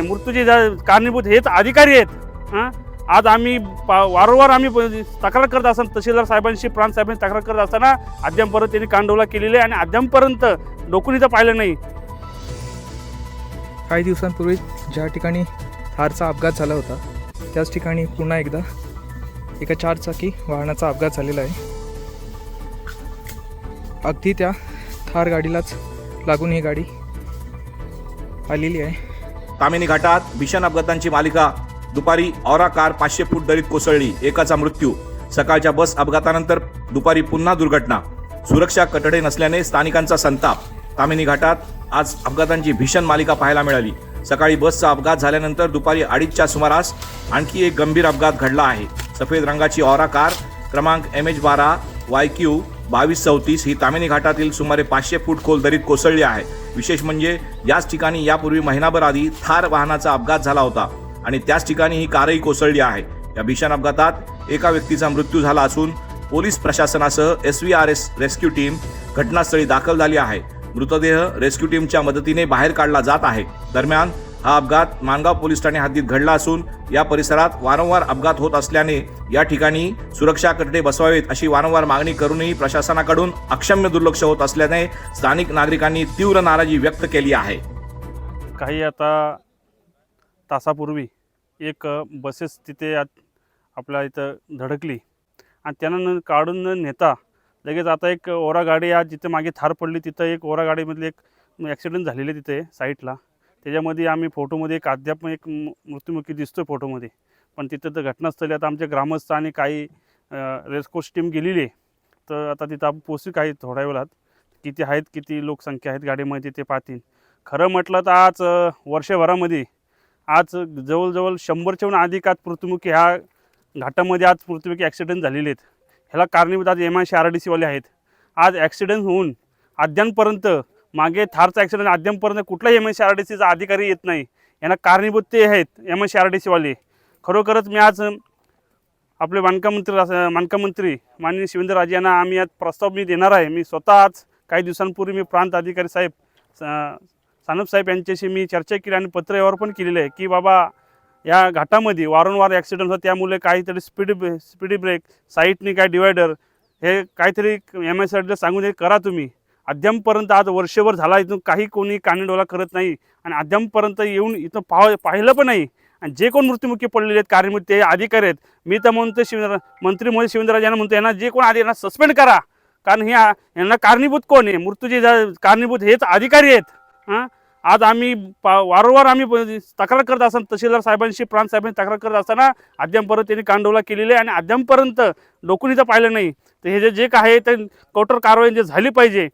मृत्यूचे कारणीभूत हेच अधिकारी आहेत. हां? आज आम्ही वारंवार आम्ही तक्रार करत असताना तहसीलदार साहेबांशी प्रांत साहेबांशी तक्रार करत असताना अद्यापर्यंत त्यांनी कांडोला केलेली आहे आणि अद्यापर्यंत डोकून तर पाहिलं नाही. काही दिवसांपूर्वी ज्या ठिकाणी थारचा अपघात झाला होता त्याच ठिकाणी पुन्हा एकदा एका चारचाकी वाहनाचा अपघात झालेला आहे. अगदी त्या थार गाडीलाच लागून ही गाडी आलेली आहे. तामिनी घाटात भीषण अपघातांची मालिका. दुपारी औरा कार पाचशे फूट दरीत कोसळली. एकाचा मृत्यू. सकाळच्या बस अपघातानंतर दुपारी पुन्हा दुर्घटना. सुरक्षा कठडे नसल्याने स्थानिकांचा संताप. तामिनी घाटात आज अपघातांची भीषण मालिका पाहायला मिळाली. सकाळी बसचा अपघात झाल्यानंतर दुपारी अडीचच्या सुमारास आणखी एक गंभीर अपघात घडला आहे. सफेद रंगाची औरा कार क्रमांक एम एच बारा वाय क्यू बावीस चौतीस ही तामिनी घाटातील सुमारे पाचशे फूट खोल दरीत कोसळली आहे. विशेष म्हणजे याच ठिकाणी यापूर्वी महिनाभर आधी थार वाहनाचा अपघात झाला होता आणि त्याच ठिकाणी ही कारही कोसळली आहे. या भीषण अपघातात एका व्यक्तीचा मृत्यू झाला असून पोलीस प्रशासनासह S V R S rescue team घटनास्थळी दाखल झाली आहे. मृतदेह रेस्क्यू टीमच्या मदतीने बाहेर काढला जात आहे. दरम्यान हा अपघात मानगाव पोलीस ठाणे हद्दीत घडला असून या परिसरात वारंवार अपघात होत असल्याने या ठिकाणी सुरक्षा कटडे बसवावेत अशी वारंवार मागणी करूनही प्रशासनाकडून अक्षम्य दुर्लक्ष होत असल्याने स्थानिक नागरिकांनी तीव्र नाराजी व्यक्त केली आहे. काही आता तासापूर्वी एक बसेस तिथे आपल्या इथं धडकली. आणि त्यांना न काढून न नेता लगेच आता एक ओरा गाडी आज जिथे मागे थार पडली तिथं एक ओरा गाडीमधली एक ॲक्सिडेंट झालेली आहे तिथे साईटला त्याच्यामध्ये आम्ही फोटोमध्ये एक अद्याप एक मृत्युमुखी दिसतो फोटोमध्ये. पण तिथं तर घटनास्थळी आता आमच्या ग्रामस्थ आणि काही रेस्कोर्स टीम गेलेली आहे. तर आता तिथं आपण पोचू काही थोड्या वेळात. किती आहेत किती लोकसंख्या आहेत गाडीमध्ये ते पाहतील. खरं म्हटलं तर आज वर्षभरामध्ये आज जवळजवळ शंभरच्याहून अधिक आज मृत्युमुखी ह्या घाटामध्ये आज मृत्युमुखी ॲक्सिडेंट झालेले आहेत. ह्याला कारणीभूत आज M I C R D सीवाले आहेत. आज ॲक्सिडेंट होऊन अद्यापर्यंत मागे थारचा ॲक्सिडेंट अद्यापर्यंत कुठलाही M N C R D सीचा अधिकारी येत नाही. यांना कारणीभूत ते आहेत M N C R D सीवाले खरोखरच मी आज आपले बांधकाम मंत्री बांधकाम मंत्री माननीय शिवेंद्रराजे यांना आम्ही आज प्रस्ताव मी देणार आहे. मी स्वतः आज काही दिवसांपूर्वी मी प्रांत अधिकारी साहेब सानप साहेब यांच्याशी मी चर्चा केली आणि पत्र यावर पण केलेलं आहे की बाबा या घाटामध्ये वारंवार ॲक्सिडेंट होतात त्यामुळे काहीतरी स्पीड स्पीडी ब्रेक साईटने काय डिवायडर हे काहीतरी एम एस आर सांगून हे करा तुम्ही. अद्यापर्यंत आज वर्षभर झाला इथून काही कोणी कानेडोला करत नाही आणि अद्यापर्यंत येऊन इथं पाह पाहिलं पण नाही. आणि जे कोण मृत्युमुखी पडलेले आहेत कार्यमुळे ते अधिकारी आहेत. मी तर म्हणतो शिवेंद्र मंत्री मोदी शिवेंद्रराज यांना म्हणतो यांना जे कोण आधी यांना सस्पेंड करा. कारण हे यांना कारणीभूत कोण आहे? मृत्यूचे कारणीभूत हेच अधिकारी आहेत. हां? आज आम्ही पा वारंवार आम्ही तक्रार करत असताना तहसीलदार साहेबांशी प्रांत साहेबांशी तक्रार करत असताना अद्यापर्यंत त्यांनी कांडोला केलेली आहे आणि अद्यापर्यंत डोकुनीचं पाहिलं नाही. तर हे जे जे काय आहे ते कठोर कारवाई जे झाली पाहिजे